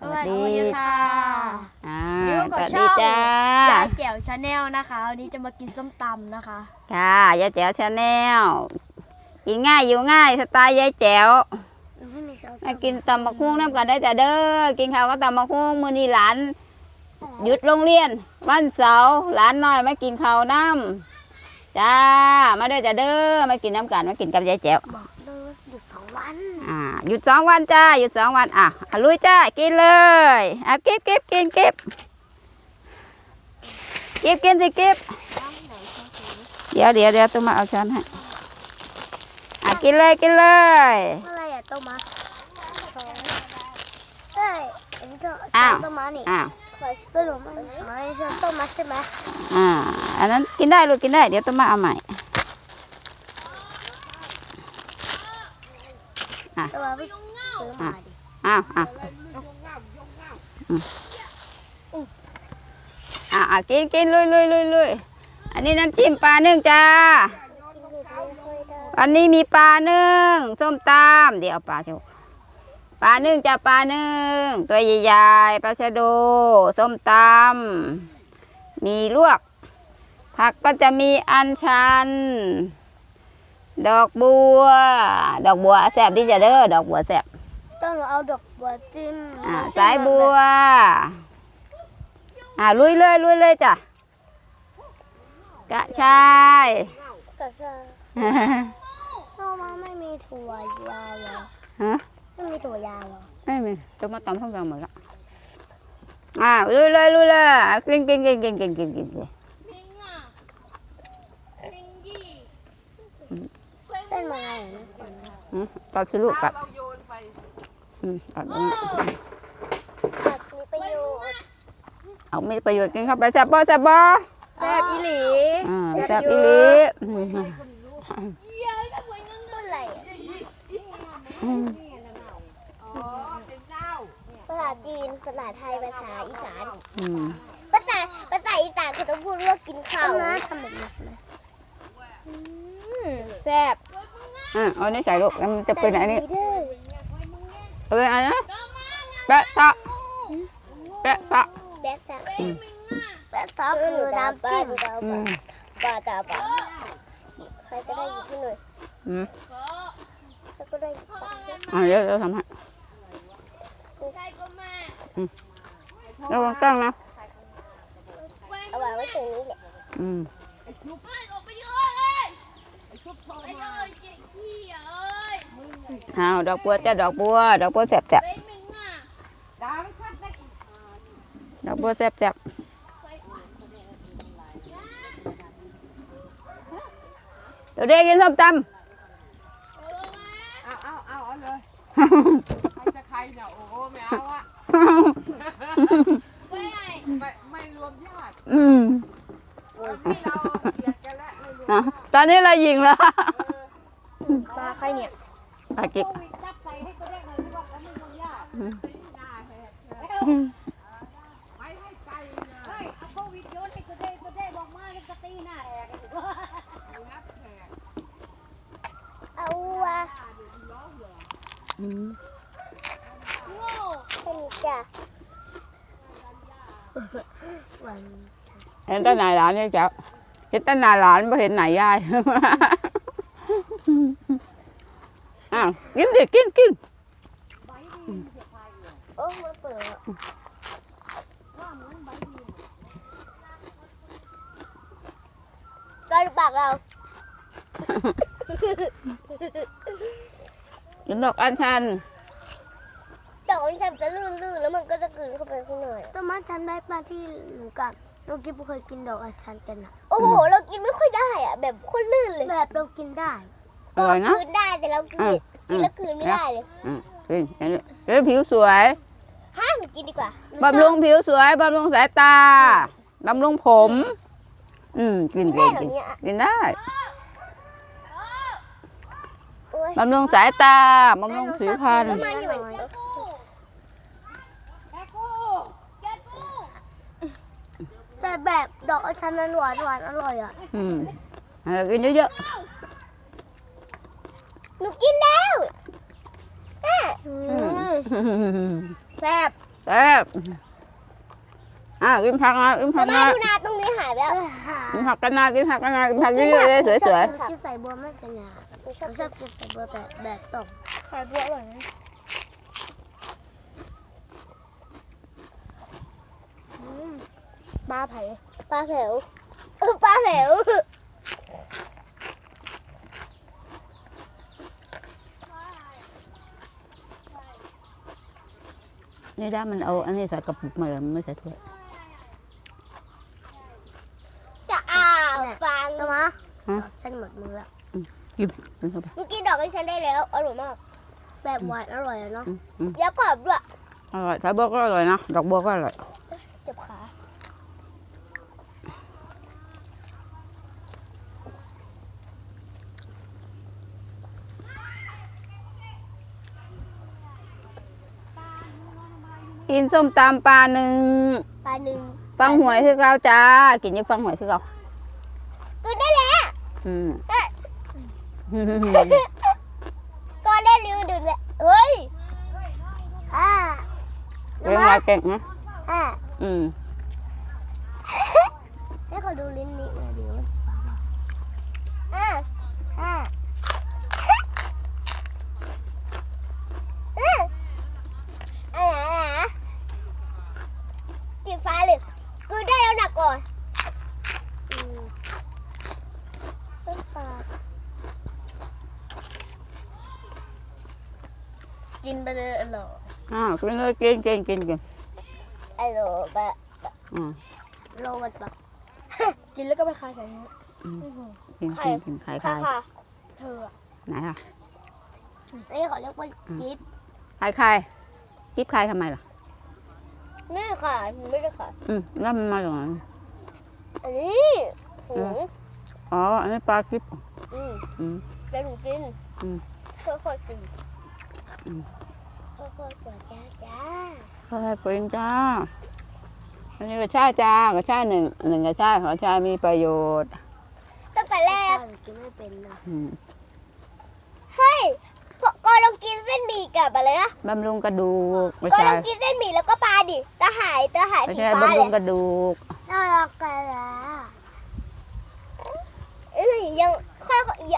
สวัสดีค่ะอ่าอยู่สกับวัสช่ดีองจ้ายายแจ๋วชาแนลนะคะวันนี้จะมากินส้มตำนะคะ ค่ะยายแจ๋วชาแนลกินง่ายอยู่ง่ายสไตล์ยายแจ๋วมากินตำบักหุ่งน้ำกันได้อจ้ะเด้อกินข้าวก็ตำบักหุ่งมื้อนี้หลานหยุดโรงเรียน วันเสาร์หลานน้อยมากินข้าวน้ำจ้ามาเด้อจ้ะเด้อมากินน้ำกันมากินกับยายแจ๋วบอกเลยว่า หยุดสองวัน อ่า หยุดสองวันจ้า หยุดสองวันอะอะลุยจ้า กินเลยอะเก็บเก็บกินเก็บเก็บกินสิเก็บเดี๋ยวเดี๋ยวเดี๋ยวต้องมาเอาช้อนให้อะกินเลยกินเลยอะไรอะต้มมัดใช่อันนี้ก็อ้าวต้มมัดนี่อ่าขอสรุปมันไม่ใช่ต้มมัดใช่ไหมอ่า อันนั้นกินได้ลูกกินได้ เดี๋ยวต้องมาเอาใหม่ แต่ว่าไปซื้อมาดิอ้าวอ้าวอืมอะอะกินกินลุยลุยลุยลุยอันนี้น้ำจิ้มปลานึ่งจ้ากินเผ็ดไม่ค่อยได้อันนี้มีปลานึ่งส้มตำเดี๋ยวเอาปลาโชว์ปลานึ่งจ้าปลานึ่งตัวใหญ่ๆปลาชะโดส้มตำมีลวก ผักก็จะมีอัญชัน ดอกบัว ดอกบัวแสบดิจ้ะเด้อดอกบัวแสบต้องเอาดอกบัวจิ้มอ่าสายบัว อ่าลุยเลยลุยเลยจ้ะกระชายกระชายเพราะว่าไม่มีถั่วยาวเหรอฮะไม่มีถั่วยาวเหรอไม่มีจะมาตำทั้งกันหมดละอ่าลุยเลยลุยเลยอะกินกินกินกินกินกินกินกิน เส้นมันอะไรนะอืมตัดสิลูกตัดอืมตัดตรงนี้ผักมีประโยชน์เอามีประโยชน์กินเข้าไปแซ่บบ่แซ่บบ่แซ่บอีหลีอ่าแซ่บอีหลีอืมเมื่อไหร่อะอืมภาษาจีน ภาษาไทย ภาษาอีสาน อืมภาษา ภาษาอีสานเขาต้องพูดว่ากินข้าวนะทำแบบนี้ใช่ไหมแซ่บ อ่าเอานี่ใส่ลูกแล้วมันจะเป็นอันนี้เด้อเอาเป็นอันนี้แปะซะแปะซะแบ๊ะซะแบ๊ะซะคือน้ำจิ้มอืมปลาตาปลาใครก็ได้หยิบให้หน่อยอืมแล้วก็ได้หยิบปลาอ่าเดี๋ยวเดี๋ยวทำให้อืมระวังตั้งนะเอาวางไว้ตรงนี้แหละอืม เอาดอกบัวจ้ะดอกบัว ดอกบัวแสบแสบดอกบัวแสบแสบเดี๋ยวเด็กกินส้มตเอาเอาเอาเอาเลยจะใครเนี่ยโอ้โหไม่เอาอะไม่ไม่รวมญาติอืมที่เรา นแล้วไม่รวมอะตอนนี้เรายิงแล้วปลาใครเนี่ยปากิกไปให้ไกลเลยเอาวะอืมแค่นี้จ้ะวันเห็นแต้นนายหลานนี่จ้ะ เห็นแต้นนายหลานไม่เห็นไหนยายอ้าวกินดิกินกินโอ้มันเปิดอะก็ปากเรากินดอกอัญชันดอกมันจะลื่นๆแล้วมันก็จะกลืนเข้าไปข้างในต้นไม้จำได้ป่ะที่หนูกับ น้องกิ๊บเคยกินดอกอัญชันกันอะโอ้โห เรากินไม่ค่อยได้อะแบบโคนลื่นเลยแบบเรากินได้อร่อยนะ กลืนได้แต่เรากลืนอืมกินแล้วกลืนไม่ได้เลยอืมกินอันนี้เอ้ยผิวสวยห้ามกินดีกว่าบำรุงผิวสวยบำรุงสายตาบำรุงผม อืมกินกินกิได้นเหรอกินเนี่ยกินได้โอ้ยบำรุงสายตาบำรุงผิวพรรณ ทำไมเหมือน แต่แบบดอกอัญชันมันหวานหวานๆอร่อยอะอืมเออกินเยอะหนูกินแล้วแม่ๆแซ่บแแซ่บอะกินผักนะกินผัแต่กมานะดูนาตรงนี้หายไปแล้วกินผักกันนะกินผักกันนะกินผักเยอะๆเลยสวยกินใส่บัวไม่เป็นไงหนูชอบกินใส่บัวแต่แบบต้มใส่บัวอร่อยนะ ปลาไผ่ปลาแผวเออปลาแผวๆนี่ด้ามันเอาอันนี้ใส่กระปุกมาเลยมันไม่ใส่ถ้วยจะอ่าวฟังตัวมาฉันหมดมือแล้วกินกินเข้าไป เมื่อกี้ดอกให้ฉันได้แล้วอร่อยมาก แบบหวานอร่อยอะเนาะอืมอืม แล้วกรอบด้วยอร่อยสายบัวก็อร่อยนะ ดอกบัวก็อร่อย เจ็บขา กินส้มตำปลาหนึ่งปลาหนึ่งฟังหวยคือเก่าจ้า กินอยี่ฟังหวยคือเก่ากินได้แล้วอืมก็เล่นลิ้วดึงเลยเฮ้ยอ่าเรื่องราวเก่งนะอ่าอืมให้เขาดูลิ้นนี้หน่อยดิว่าสีฟ้าเปล่าอ่าอ่าอืมอ่าอ่าสีฟ้าเลยคือได้แล้วหนักก่อนอืมต้นปลา กินไปเลยอร่อยอ่ากินเลยกินกินกินกินไอ้โลบะอ่าโลบัดปะกินแล้วก็ไปคายใส่นี้กินไข่กินกินไข่ค่ะไข่ค่ะเธออะไหนล่ะอันนี้เขาเรียกว่ากิฟต์ไข่ไข่กิ๊บไข่ทำไมล่ะนี่ค่ะหนูไม่ได้ค่ะอืมแล้วมันมาจากไหนอันนี้ถุงอ๋ออันนี้ปลากิ๊บอืมอืมแล้วหนูกินอืมค่อยๆกินอืม ค่อยๆกดจ้าจ้าใช่ปริงจ้า อันนี้กระชายจ้ากระชายหนึ่งหนึ่งกระชายกระชายมีประโยชน์ตั้งแต่แรกกินไม่เป็นนะอืมเฮ้ยพอก็ลองกินเส้นหมี่กับอะไรนะบำรุงกระดูกกระก็ลชาอยงกินเส้นหมี่แล้วก็ปลาดิตาหายตาหายกระสีชายฟ้าบำเลรุยงกระดูกน่ารักกันละเอ้ยยังค่อยๆยังยัง